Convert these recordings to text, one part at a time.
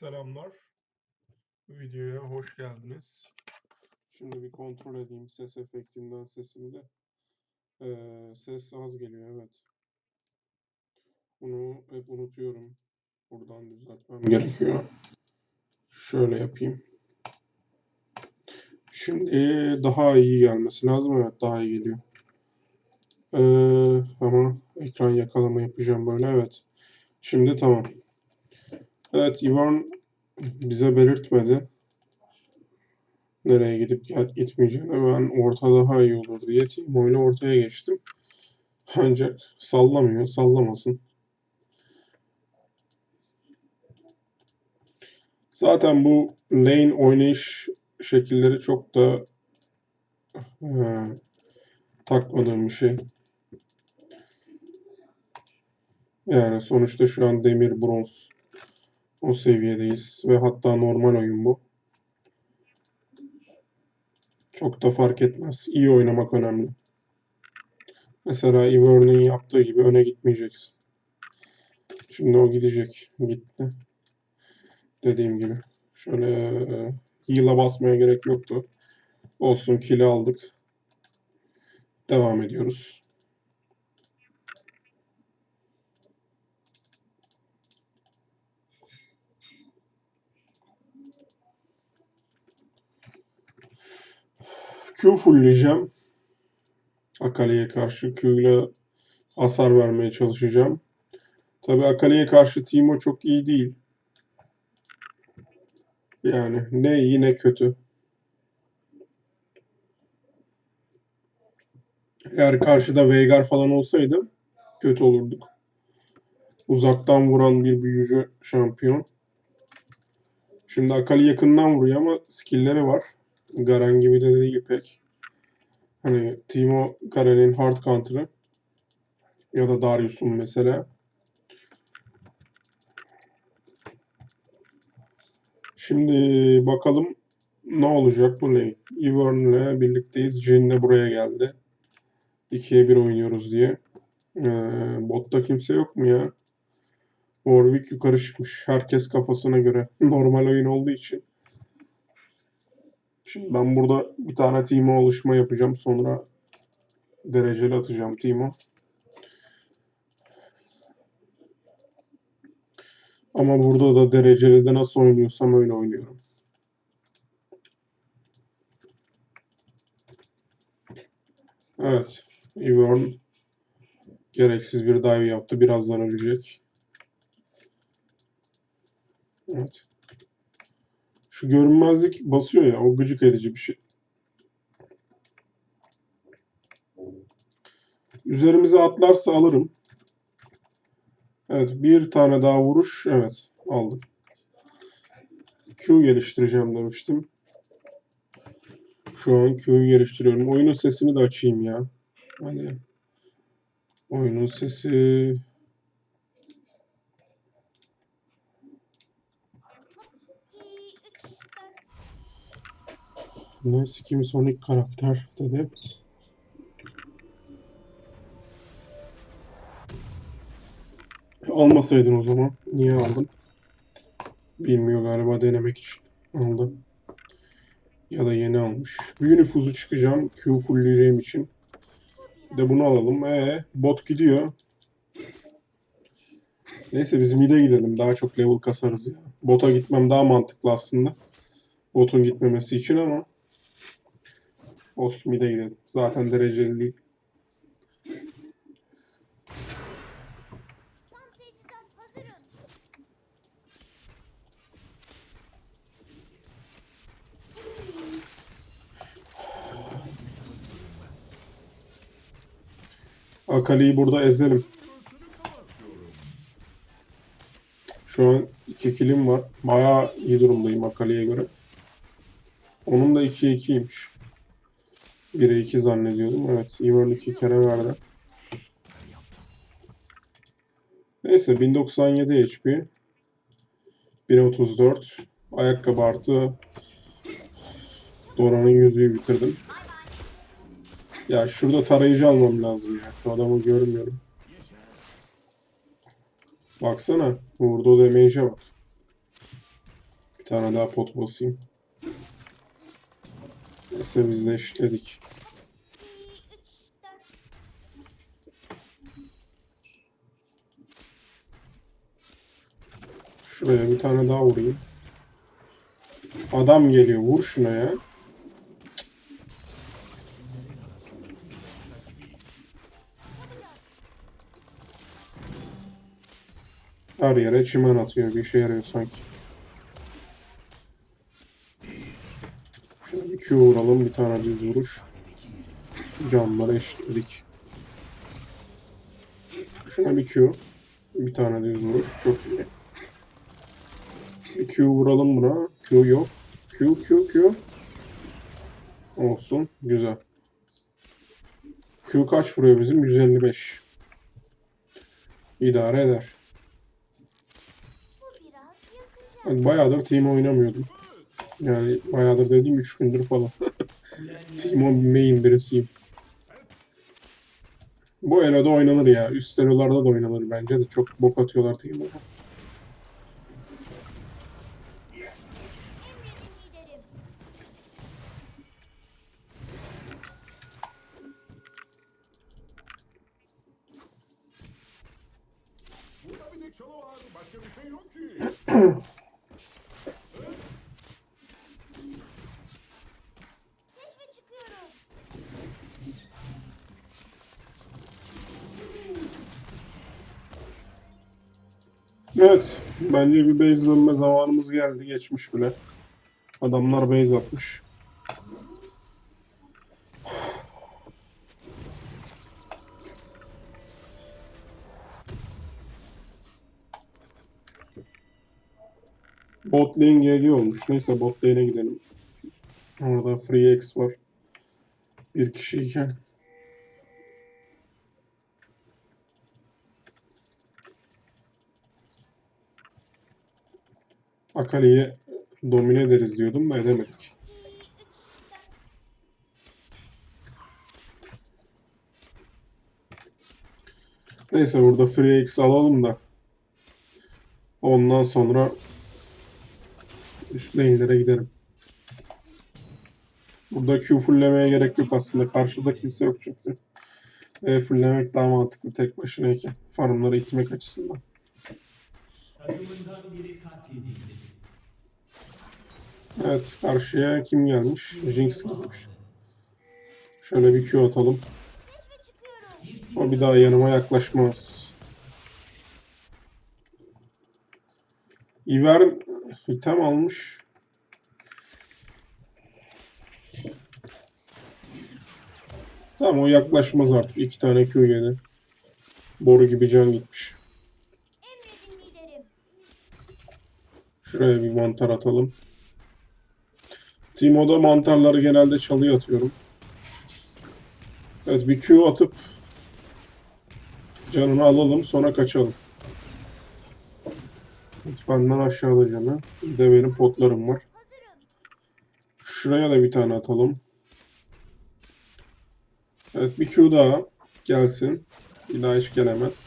Selamlar. Videoya hoş geldiniz. Şimdi bir kontrol edeyim ses efektinden sesini. Ee, ses az geliyor evet. Bunu hep unutuyorum. Buradan düzeltmem gerekiyor. Şöyle yapayım. Şimdi daha iyi gelmesi lazım. Evet daha iyi geliyor. Ee, ama ekran yakalama yapacağım böyle. Evet. Şimdi tamam. Evet Ivan bize belirtmedi. Nereye gidip gitmeyeceğini. Ben orta daha iyi olur diye Timo ile ortaya geçtim. Ancak sallamıyor. Sallamasın. Zaten bu lane oynayış şekilleri çok da eee, takmadığım bir şey. Yani sonuçta şu an demir, bronz o seviyedeyiz ve hatta normal oyun bu. Çok da fark etmez. İyi oynamak önemli. Mesela Ivern'in yaptığı gibi öne gitmeyeceksin. Şimdi o gidecek. Gitti. Dediğim gibi. Şöyle e, heal'a basmaya gerek yoktu. Olsun kill'i aldık. Devam ediyoruz. Q fullleyeceğim. Akali'ye karşı Q ile hasar vermeye çalışacağım. Tabii Akali'ye karşı Timo çok iyi değil. Yani ne iyi ne kötü. Eğer karşıda Veigar falan olsaydı kötü olurduk. Uzaktan vuran bir büyücü şampiyon. Şimdi Akali yakından vuruyor ama skill'leri var. Garen gibi de değil pek. Hani Timo Garen'in hard counter'ı ya da Darius'un mesela. Şimdi bakalım ne olacak bu lane. Ivern'le birlikteyiz. Jhin de buraya geldi. 2'ye 1 oynuyoruz diye. Ee, botta kimse yok mu ya? Warwick yukarı çıkmış. Herkes kafasına göre. Normal oyun olduğu için. Şimdi ben burada bir tane Timo oluşma yapacağım. Sonra dereceli atacağım Timo. Ama burada da dereceli de nasıl oynuyorsam öyle oynuyorum. Evet. Ivern gereksiz bir dive yaptı. Birazdan ölecek. Evet. Şu görünmezlik basıyor ya. O gıcık edici bir şey. Üzerimize atlarsa alırım. Evet. Bir tane daha vuruş. Evet. Aldım. Q geliştireceğim demiştim. Şu an Q'yu geliştiriyorum. Oyunun sesini de açayım ya. Hani oyunun sesi ne sikim Sonic karakter dedi. Almasaydın o zaman. Niye aldın? Bilmiyor galiba denemek için aldı. Ya da yeni almış. Bir nüfuzu çıkacağım. Q fullleyeceğim için. Bir de bunu alalım. Ee, bot gidiyor. Neyse biz mid'e gidelim. Daha çok level kasarız ya. Bota gitmem daha mantıklı aslında. Botun gitmemesi için ama olsun mid'e. Zaten dereceli değil. Akali'yi burada ezelim. Şu an 2 kilim var. Bayağı iyi durumdayım Akali'ye göre. Onun da 2'ye 2'ymiş. 1'e 2 zannediyordum. Evet, Ivern 2 kere verdi. Neyse 1097 HP. 1034. Ayakkabı artı Dora'nın yüzüğü bitirdim. Ya şurada tarayıcı almam lazım ya. Şu adamı görmüyorum. Baksana. Vurduğu damage'e bak. tane daha pot basayım. Neyse biz de eşitledik. Şuraya bir tane daha vurayım. Adam geliyor. Vur şuna ya. Her yere çimen atıyor. Bir işe yarıyor sanki. Şöyle Q vuralım. Bir tane düz vuruş. Canları eşitledik. Şuna bir Q. Bir tane düz vuruş. Çok iyi. Bir Q vuralım buna. Q yok. Q, Q, Q. Olsun. Güzel. Q kaç vuruyor bizim? 155. İdare eder. Bayağıdır team oynamıyordum. Yani bayağıdır dediğim 3 gündür falan. Team main birisiyim. Bu Elo'da oynanır ya. Üst Elo'larda da oynanır bence de. Çok bok atıyorlar liderim. Burada bir de çalı var. Başka bir şey yok ki. Evet. Bence bir base dönme zamanımız geldi. Geçmiş bile. Adamlar base atmış. Bot lane GG. Neyse bot lane'e gidelim. Orada free X var. Bir kişiyken. Akali'yi domine ederiz diyordum da edemedik. Neyse burada free X alalım da ondan sonra üst lane'lere giderim. Burada Q fulllemeye gerek yok aslında. Karşıda kimse yok çünkü. E, fulllemek daha mantıklı tek başınayken. Farmları itmek açısından. Takımından biri katledildi. Evet karşıya kim gelmiş? Jinx gelmiş. Şöyle bir Q atalım. O bir daha yanıma yaklaşmaz. İver item almış. Tamam o yaklaşmaz artık. İki tane Q yedi. Boru gibi can gitmiş. Şuraya bir mantar atalım. Timo'da mantarları genelde çalıya atıyorum. Evet bir Q atıp canını alalım sonra kaçalım. Benden aşağıda canı. Bir de benim potlarım var. Şuraya da bir tane atalım. Evet bir Q daha gelsin. Bir daha hiç gelemez.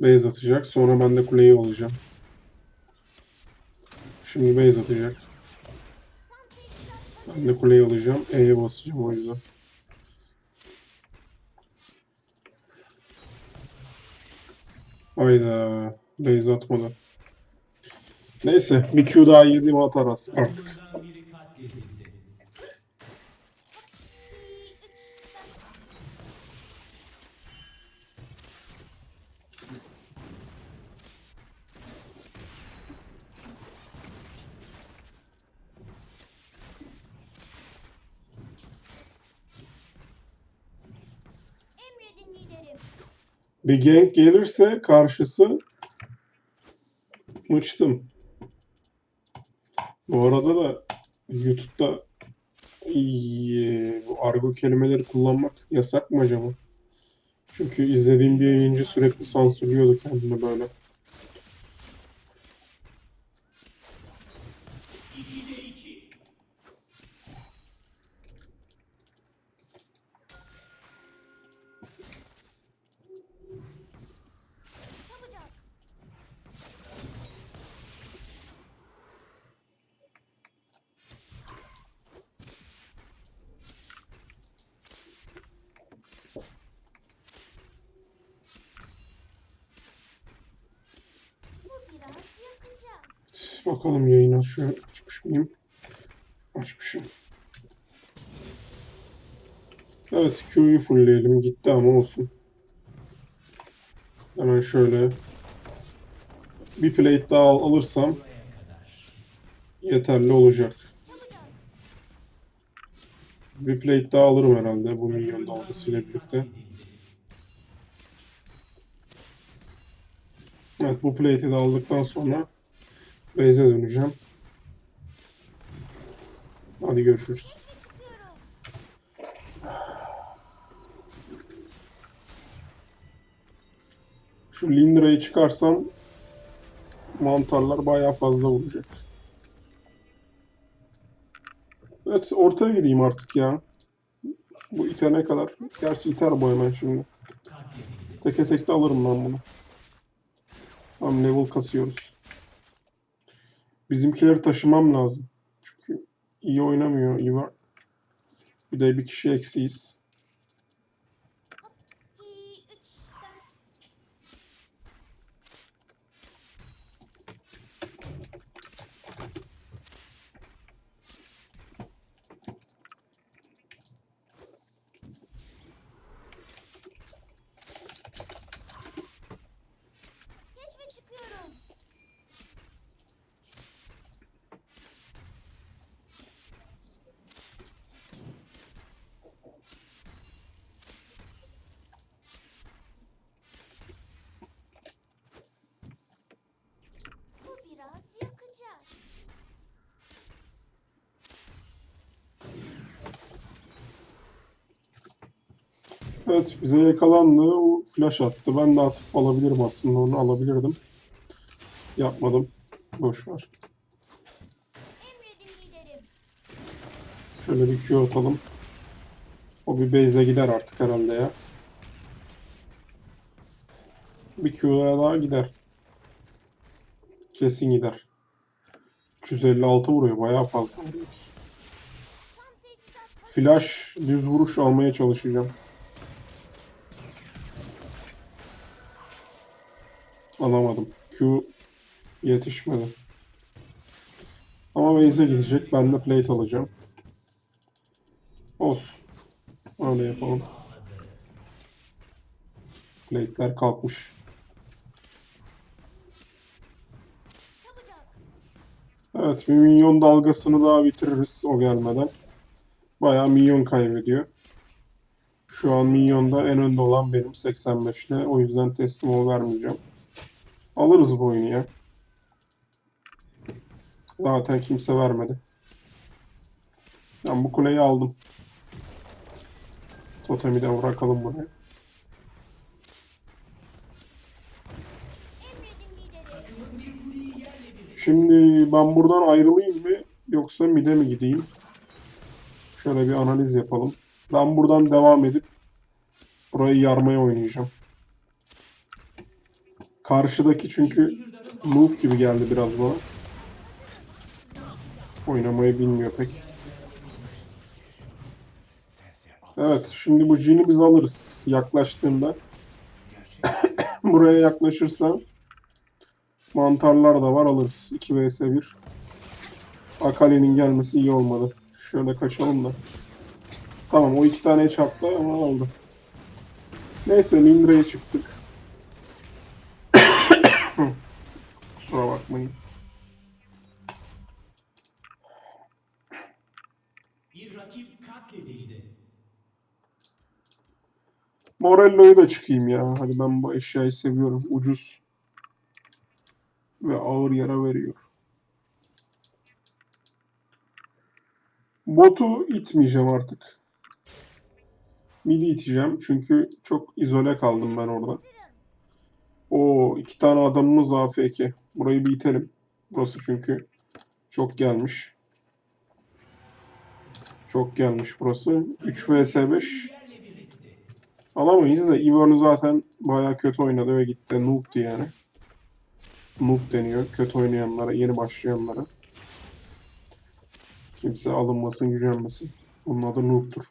Base atacak. Sonra ben de kuleyi olacağım. Şimdi base atacak. Ben de kuleyi alacağım. E'ye basacağım o yüzden. Hayda. Base atmadı. Neyse. Bir Q daha yediğim atar artık. Bir gank gelirse karşısı mıçtım. Bu arada da YouTube'da bu argo kelimeleri kullanmak yasak mı acaba? Çünkü izlediğim bir yayıncı sürekli sansürlüyordu kendini böyle. Evet bakalım yayın açıyor. Açmış mıyım? Açmışım. Evet Q'yu fullleyelim. Gitti ama olsun. Hemen şöyle bir plate daha al- alırsam yeterli olacak. Bir plate daha alırım herhalde bu milyon dalgasıyla birlikte. Evet bu plate'i de aldıktan sonra base'e döneceğim. Hadi görüşürüz. Şu Lindra'yı çıkarsam mantarlar bayağı fazla vuracak. Evet ortaya gideyim artık ya. Bu itene kadar. Gerçi iter bu hemen şimdi. Teke tek alırım ben bunu. Tam level kasıyoruz. Bizimkileri taşımam lazım. Çünkü iyi oynamıyor Ivar. Bir de bir kişi eksiyiz. 2, 3, 4. Keşfe çıkıyorum. Bu biraz yakacak. Evet bize yakalandı. O flash attı. Ben de atıp alabilirim aslında onu alabilirdim. Yapmadım. Boş ver. Şöyle bir Q atalım. O bir base'e gider artık herhalde ya. Bir Q'ya daha gider. Kesin gider. 356 vuruyor. Bayağı fazla vuruyor. Flash düz vuruş almaya çalışacağım. Alamadım. Q yetişmedi. Ama base'e gidecek. Ben de plate alacağım. Olsun. Öyle yapalım. Plate'ler kalkmış. Evet bir minyon dalgasını daha bitiririz o gelmeden. Bayağı minyon kaybediyor. Şu an minyonda en önde olan benim 85 ile. O yüzden teslim ol vermeyeceğim. Alırız bu oyunu ya. Zaten kimse vermedi. Ben bu kuleyi aldım. Totemi de bırakalım buraya. Şimdi ben buradan ayrılayım mı yoksa mid'e mi gideyim? Şöyle bir analiz yapalım. Ben buradan devam edip burayı yarmaya oynayacağım. Karşıdaki çünkü noob gibi geldi biraz bana. Oynamayı bilmiyor pek. Evet, şimdi bu Jin'i biz alırız yaklaştığında. Buraya yaklaşırsa Mantarlar da var alırız. 2 vs 1. Akali'nin gelmesi iyi olmadı. Şöyle kaçalım da. Tamam o iki tane çarptı ama oldu. Neyse Lindra'ya çıktık. Kusura bakmayın. Bir rakip katledildi. Morello'yu da çıkayım ya. Hadi ben bu eşyayı seviyorum. Ucuz. Ve ağır yara veriyor. Botu itmeyeceğim artık. Midi iteceğim. Çünkü çok izole kaldım ben orada. O iki tane adamımız AFK. Burayı bir itelim. Burası çünkü çok gelmiş. Çok gelmiş burası. 3 vs 5. Alamayız da Ivern zaten bayağı kötü oynadı ve gitti. Noob'du yani. Noob deniyor. Kötü oynayanlara, yeni başlayanlara. Kimse alınmasın, gücenmesin. Bunun adı Noob'dur.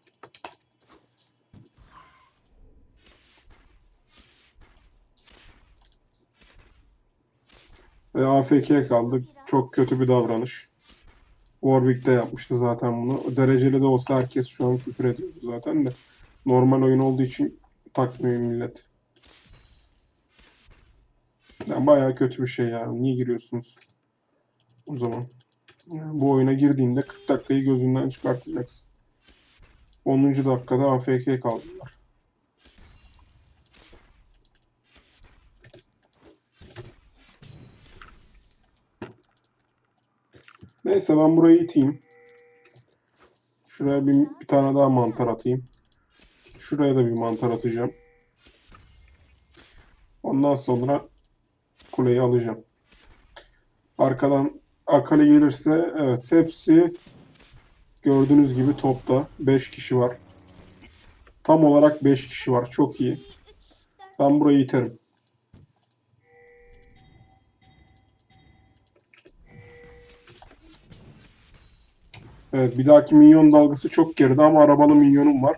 Ve AFK kaldık. Çok kötü bir davranış. Warwick de yapmıştı zaten bunu. Dereceli de olsa herkes şu an küfür ediyordu zaten de. Normal oyun olduğu için takmıyor millet. Yani bayağı kötü bir şey yani. Niye giriyorsunuz? O zaman. Yani bu oyuna girdiğinde 40 dakikayı gözünden çıkartacaksın. 10. dakikada AFK kaldılar. Neyse ben burayı iteyim. Şuraya bir, bir tane daha mantar atayım. Şuraya da bir mantar atacağım. Ondan sonra kuleyi alacağım. Arkadan Akali gelirse evet hepsi gördüğünüz gibi topta 5 kişi var. Tam olarak 5 kişi var. Çok iyi. Ben burayı iterim. Evet bir dahaki minyon dalgası çok geride ama arabalı minyonum var.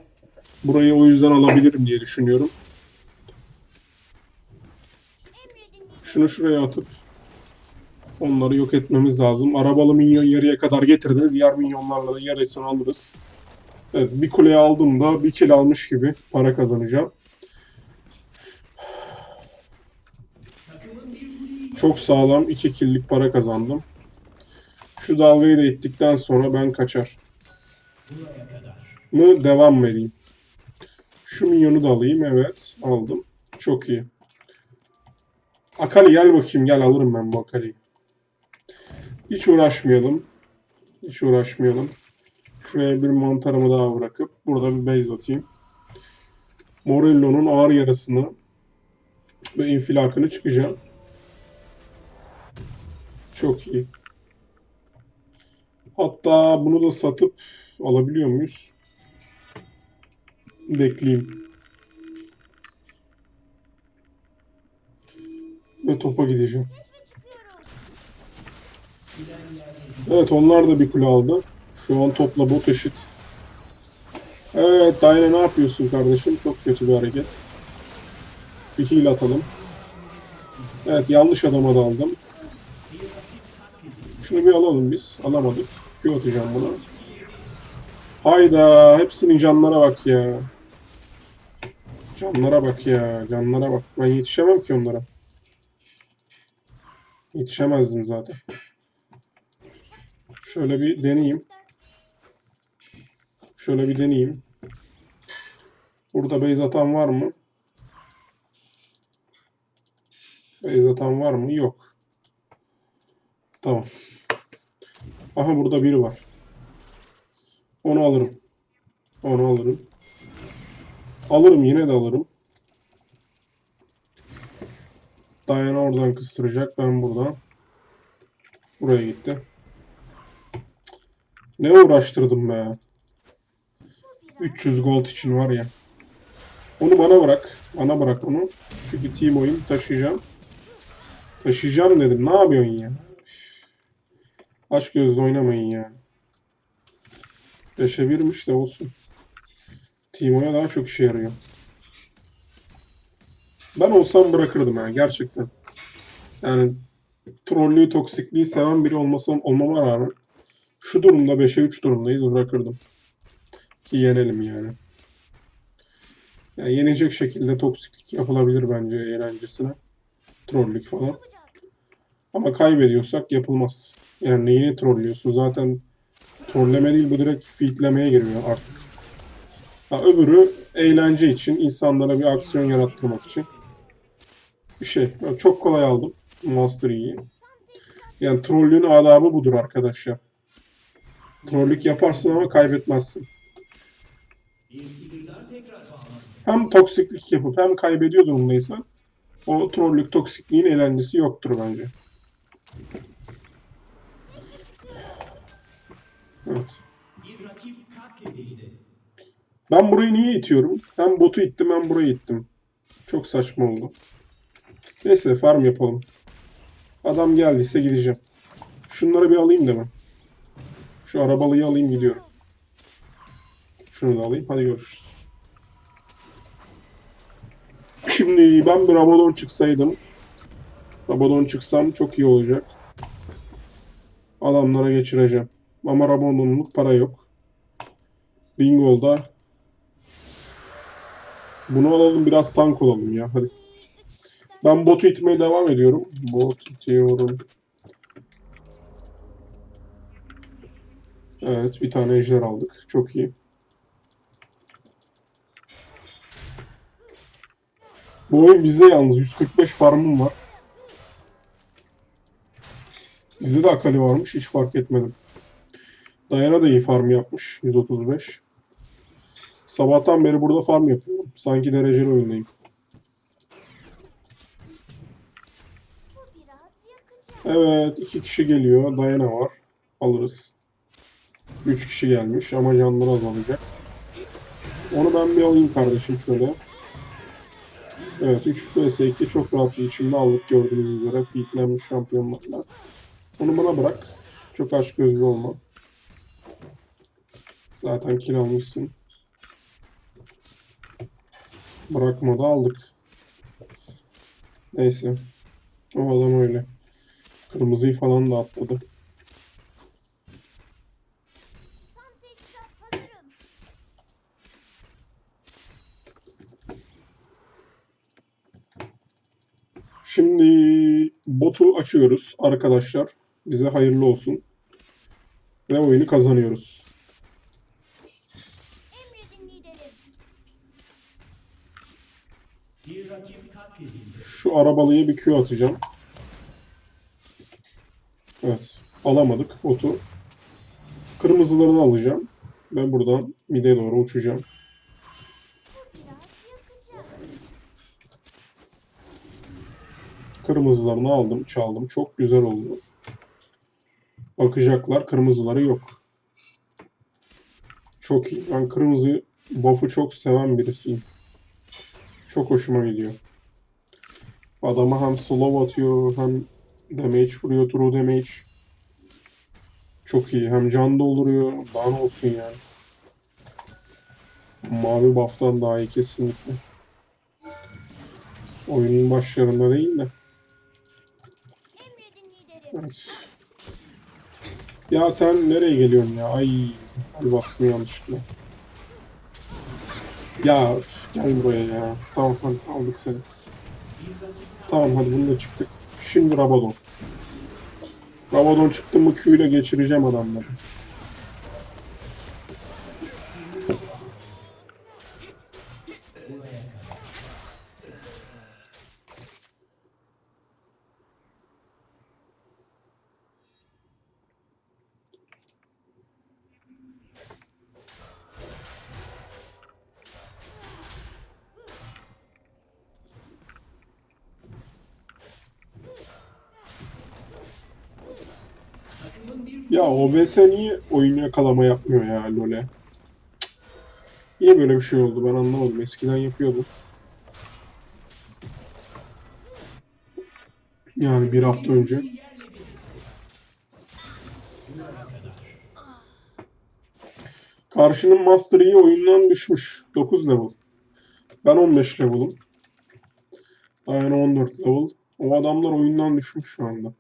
Burayı o yüzden alabilirim diye düşünüyorum. Şunu şuraya atıp onları yok etmemiz lazım. Arabalı minyon yarıya kadar getirdi. Diğer minyonlarla da yarısını alırız. Evet bir kule aldım da bir kill almış gibi para kazanacağım. Çok sağlam 2 kill'lik para kazandım. Şu dalgayı da ittikten sonra ben kaçar. Mı devam mı edeyim? Şu minyonu da alayım. Evet aldım. Çok iyi. Akali gel bakayım. Gel alırım ben bu Akali'yi. Hiç uğraşmayalım. Hiç uğraşmayalım. Şuraya bir mantarımı daha bırakıp burada bir base atayım. Morello'nun ağır yarasını ve infilakını çıkacağım. Çok iyi. Hatta bunu da satıp alabiliyor muyuz? Bekleyeyim. Ve topa gideceğim. Evet onlar da bir kule aldı. Şu an topla bot eşit. Evet Dayne ne yapıyorsun kardeşim? Çok kötü bir hareket. Bir heal atalım. Evet yanlış adama daldım. Şunu bir alalım biz. Alamadık. Q atacağım buna. Hayda hepsinin canlara bak ya. Canlara bak ya. Canlara bak. Ben yetişemem ki onlara. Yetişemezdim zaten. Şöyle bir deneyeyim. Şöyle bir deneyeyim. Burada base atan var mı? Base atan var mı? Yok. Tamam. Aha burada biri var. Onu alırım. Onu alırım. Alırım yine de alırım. Diana oradan kıstıracak. Ben buradan. Buraya gitti. Ne uğraştırdım be. 300 gold için var ya. Onu bana bırak. Bana bırak onu. Çünkü team oyun taşıyacağım. Taşıyacağım dedim. Ne yapıyorsun ya? Aç gözle oynamayın ya. 5'e 1'miş de olsun. Timo'ya daha çok işe yarıyor. Ben olsam bırakırdım yani gerçekten. Yani trollüğü, toksikliği seven biri olmasam, olmama rağmen şu durumda 5'e 3 durumdayız bırakırdım. Ki yenelim yani. Yani yenecek şekilde toksiklik yapılabilir bence eğlencesine. Trollük falan. Ama kaybediyorsak yapılmaz. Yani neyini trollüyorsun? Zaten trolleme değil bu direkt feedlemeye giriyor artık. Ha, öbürü eğlence için, insanlara bir aksiyon yarattırmak için. Bir şey. Çok kolay aldım Master Yi'yi. Yani trollün adabı budur arkadaşlar. Trollük yaparsın ama kaybetmezsin. Hem toksiklik yapıp hem kaybediyor durumdaysan o trollük toksikliğin eğlencesi yoktur bence. Evet. Bir rakip katledildi. Ben burayı niye itiyorum? Hem botu ittim hem burayı ittim. Çok saçma oldu. Neyse farm yapalım. Adam geldiyse gideceğim. Şunları bir alayım da ben. Şu arabalıyı alayım gidiyorum. Şunu da alayım. Hadi görüşürüz. Şimdi ben bir Rabadon çıksaydım. Rabadon çıksam çok iyi olacak. Adamlara geçireceğim. Ama Rabadon'luk para yok. Bingo'da bunu alalım biraz tank olalım ya. Hadi. Ben botu itmeye devam ediyorum. Bot itiyorum. Evet bir tane ejder aldık. Çok iyi. Bu oyun bizde yalnız 145 farmım var. Bizde de Akali varmış hiç fark etmedim. Dayana da iyi farm yapmış 135. Sabahtan beri burada farm yapıyorum. Sanki dereceli oyundayım. Evet iki kişi geliyor. Dayana var. Alırız. Üç kişi gelmiş ama canları azalacak. Onu ben bir alayım kardeşim şöyle. Evet 3 vs 2 çok rahat bir biçimde aldık gördüğünüz üzere. Fitlenmiş şampiyonlarla. Onu bana bırak. Çok aç gözlü olma. Zaten kill almışsın. Bırakma da aldık. Neyse. O adam öyle. Kırmızıyı falan da atladı. Şimdi botu açıyoruz arkadaşlar. Bize hayırlı olsun. Ve oyunu kazanıyoruz. Emredin liderim. Bir rakip katledildi. Şu arabalıya bir Q atacağım. Evet. Alamadık botu. Kırmızılarını alacağım. Ben buradan mide doğru uçacağım. Kırmızılarını aldım, çaldım. Çok güzel oldu. Bakacaklar, kırmızıları yok. Çok iyi. Ben kırmızı buff'ı çok seven birisiyim. Çok hoşuma gidiyor. Adama hem slow atıyor, hem damage vuruyor, true damage. Çok iyi. Hem can dolduruyor. Daha ne olsun yani. Mavi buff'tan daha iyi kesinlikle. Oyunun başlarında değil de. Evet. Ya sen nereye geliyorsun ya? Ay, bastım yanlışlıkla. Ya gel buraya ya. Tamam hadi aldık seni. Tamam hadi bunu da çıktık. Şimdi Rabadon. Rabadon çıktı mı Q ile geçireceğim adamları. OBS niye oyun yakalama yapmıyor ya LoL'e? Niye böyle bir şey oldu ben anlamadım. Eskiden yapıyordu. Yani bir hafta önce. Karşının Master Yi oyundan düşmüş. 9 level. Ben 15 level'ım. Aynen 14 level. O adamlar oyundan düşmüş şu anda.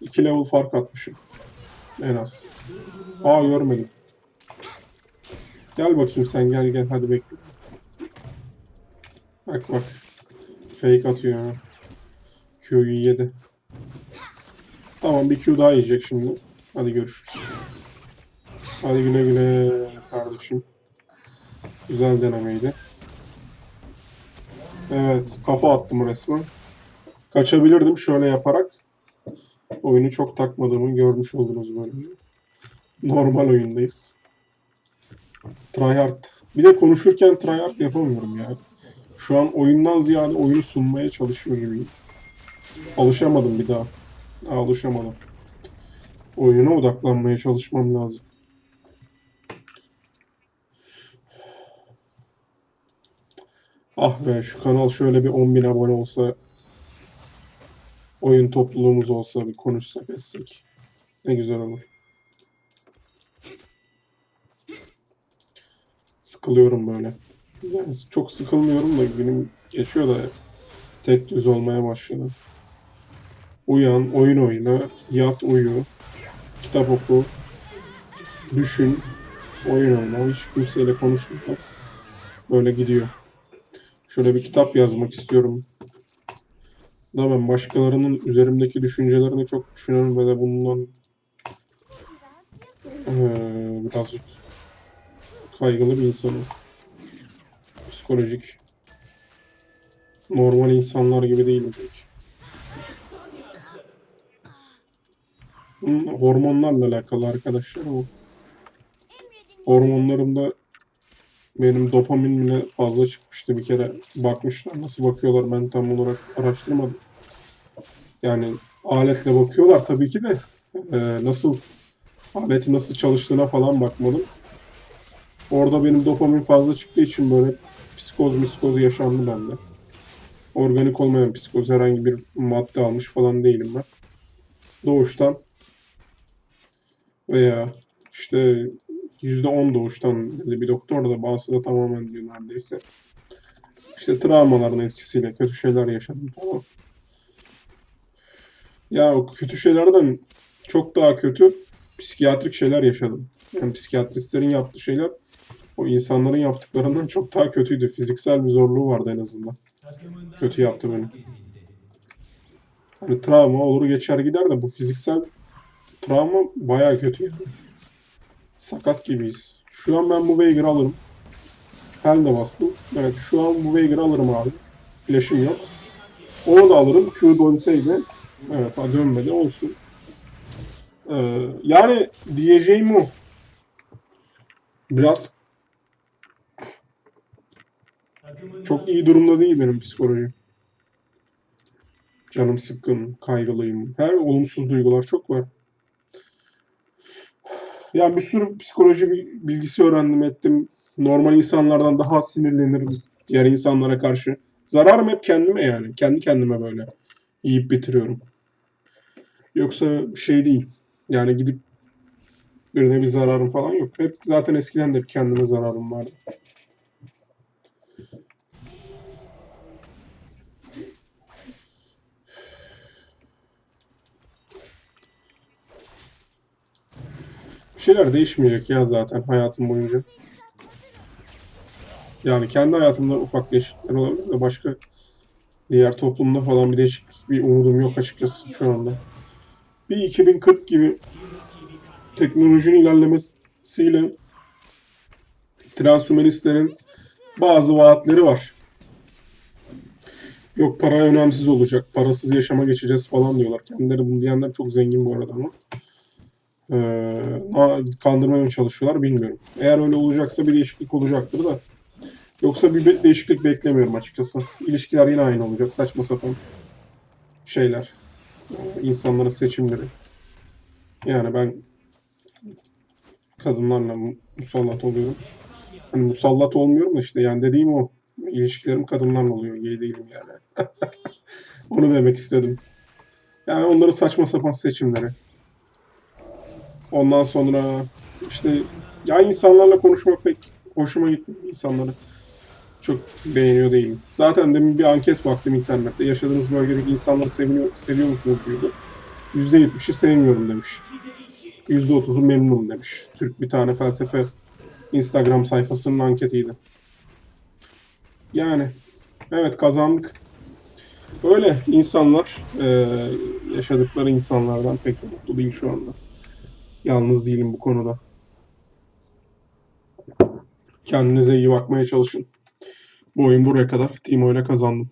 2 level fark atmışım. En az. Aa görmedim. Gel bakayım sen gel gel hadi bekle. Bak bak. Fake atıyor. Q'yu yedi. Tamam bir Q daha yiyecek şimdi. Hadi görüşürüz. Hadi güle güle kardeşim. Güzel denemeydi. Evet kafa attım resmen. Kaçabilirdim şöyle yaparak. Oyunu çok takmadığımı görmüş oldunuz böyle. Normal oyundayız. Tryhard. Bir de konuşurken tryhard yapamıyorum ya. Şu an oyundan ziyade oyunu sunmaya çalışıyor gibiyim. Alışamadım bir daha. Daha alışamadım. Oyuna odaklanmaya çalışmam lazım. Ah be şu kanal şöyle bir 10.000 abone olsa oyun topluluğumuz olsa bir konuşsak etsek. Ne güzel olur. Sıkılıyorum böyle. Yani çok sıkılmıyorum da günüm geçiyor da tek düz olmaya başladı. Uyan, oyun oyna, yat, uyu, kitap oku, düşün, oyun oyna, hiç kimseyle konuşma. Böyle gidiyor. Şöyle bir kitap yazmak istiyorum. Da ben başkalarının üzerimdeki düşüncelerini çok düşünüyorum ve de bundan eee, birazcık kaygılı bir insanım. Psikolojik. Normal insanlar gibi değilim pek. Hmm, Hormonlarla alakalı arkadaşlar o. Emredin Hormonlarımda benim dopamin bile fazla çıkmıştı bir kere. Bakmışlar nasıl bakıyorlar ben tam olarak araştırmadım. Yani aletle bakıyorlar tabii ki de eee, nasıl aleti nasıl çalıştığına falan bakmadım. Orada benim dopamin fazla çıktığı için böyle psikoz miskoz yaşandı bende. Organik olmayan psikoz herhangi bir madde almış falan değilim ben. Doğuştan veya işte %10 doğuştan dedi bir doktor da bazısı da tamamen diyor neredeyse. İşte travmaların etkisiyle kötü şeyler yaşadım falan. Ya o kötü şeylerden çok daha kötü psikiyatrik şeyler yaşadım. Yani psikiyatristlerin yaptığı şeyler o insanların yaptıklarından çok daha kötüydü. Fiziksel bir zorluğu vardı en azından. Kötü yaptı beni. Hani travma olur geçer gider de bu fiziksel travma bayağı kötü yani. Sakat gibiyiz. Şu an ben bu Veigar'ı alırım. Hel de bastım. Evet şu an bu Veigar'ı alırım abi. Flash'ım yok. Onu da alırım. Q dönseydi. Evet ha dönmedi olsun. Ee, yani diyeceğim o. Biraz çok iyi durumda değil benim psikolojim. Canım sıkkın, kaygılıyım. Her olumsuz duygular çok var. Ya bir sürü psikoloji bi- bilgisi öğrendim ettim. Normal insanlardan daha az sinirlenirim diğer insanlara karşı. Zararım hep kendime yani. Kendi kendime böyle yiyip bitiriyorum. Yoksa şey değil. Yani gidip birine bir zararım falan yok. Hep zaten eskiden de hep kendime zararım vardı. Bir şeyler değişmeyecek ya zaten hayatım boyunca. Yani kendi hayatımda ufak değişiklikler olabilir de başka diğer toplumda falan bir değişiklik, bir umudum yok açıkçası şu anda. Bir 2040 gibi teknolojinin ilerlemesiyle transhumanistlerin bazı vaatleri var. Yok para önemsiz olacak, parasız yaşama geçeceğiz falan diyorlar. Kendileri bunu diyenler çok zengin bu arada ama. Na- kandırmaya mı çalışıyorlar bilmiyorum. Eğer öyle olacaksa bir değişiklik olacaktır da. Yoksa bir be- değişiklik beklemiyorum açıkçası. İlişkiler yine aynı olacak. Saçma sapan şeyler. İnsanların seçimleri. Yani ben kadınlarla mu- musallat oluyorum. Hani musallat olmuyorum da işte yani dediğim o. İlişkilerim kadınlarla oluyor. Gay değilim yani. Onu demek istedim. Yani onların saçma sapan seçimleri. Ondan sonra işte ya insanlarla konuşmak pek hoşuma gitmiyor insanları. Çok beğeniyor değilim. Zaten demin bir anket baktım internette. Yaşadığınız bölgedeki insanları seviyor, seviyor musunuz diyordu. %70'i sevmiyorum demiş. %30'u memnunum demiş. Türk bir tane felsefe Instagram sayfasının anketiydi. Yani evet kazandık. Öyle insanlar yaşadıkları insanlardan pek mutlu değil şu anda. Yalnız değilim bu konuda. Kendinize iyi bakmaya çalışın. Bu oyun buraya kadar. Timo ile kazandım.